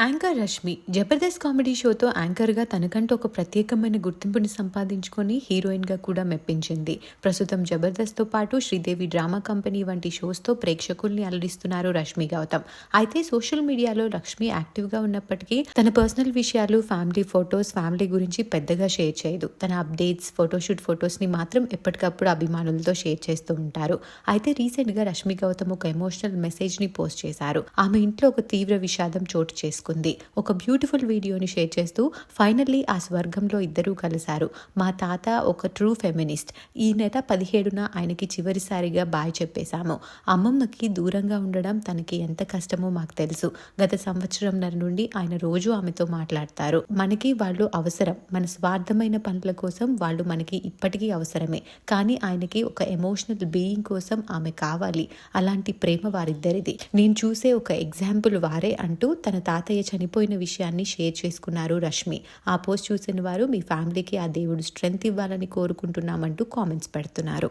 Anchor Rashmi Jabardasth comedy షోతో యాంకర్గా తనకంటూ ఒక ప్రత్యేకమైన గుర్తింపుని సంపాదించుకొని హీరోయిన్గా కూడా మెప్పించింది. ప్రస్తుతం జబర్దస్త్తో పాటు శ్రీదేవి డ్రామా కంపెనీ వంటి షోస్తో ప్రేక్షకుల్ని అలరిస్తున్నారు రష్మి గౌతమ్. అయితే సోషల్ మీడియాలో లక్ష్మి యాక్టివ్గా ఉన్నప్పటికీ తన పర్సనల్ విషయాలు ఫ్యామిలీ ఫొటోస్ ఫ్యామిలీ గురించి పెద్దగా షేర్ చేయదు. తన అప్డేట్స్ ఫోటోషూట్ ఫొటోస్ని మాత్రం ఎప్పటికప్పుడు అభిమానులతో షేర్ చేస్తూ ఉంటారు. అయితే రీసెంట్గా రష్మి గౌతమ్ ఒక ఎమోషనల్ మెసేజ్ని పోస్ట్ చేశారు. ఆమె ఇంట్లో ఒక తీవ్ర విషాదం చోటు చేసుకుంది. ఒక బ్యూటిఫుల్ వీడియోని షేర్ చేస్తూ ఫైనల్లీ ఆ స్వర్గంలో ఇద్దరూ కలిశారు. మా తాత ఒక ట్రూ ఫెమినిస్ట్. ఈ నెల పదిహేడున ఆయనకి చివరిసారిగా బాయ్ చెప్పేశాము. అమ్మమ్మకి దూరంగా ఉండడం తనకి ఎంత కష్టమో మాకు తెలుసు. గత సంవత్సరంన్నర నుండి ఆయన రోజు ఆమెతో మాట్లాడతారు. మనకి వాళ్ళు అవసరం. మన స్వార్థమైన పనుల కోసం వాళ్ళు మనకి ఇప్పటికీ అవసరమే. కానీ ఆయనకి ఒక ఎమోషనల్ బీయింగ్ కోసం ఆమె కావాలి. అలాంటి ప్రేమ వారిద్దరిది. నేను చూసే ఒక ఎగ్జాంపుల్ వారే అంటూ తన తాతయ్య చనిపోయిన విషయాన్ని షేర్ చేసుకున్నారు రష్మి. ఆ పోస్ట్ చూసిన వారు మీ ఫ్యామిలీకి ఆ దేవుడు స్ట్రెంగ్త్ ఇవ్వాలని కోరుకుంటున్నామంటూ కామెంట్స్ పెడుతున్నారు.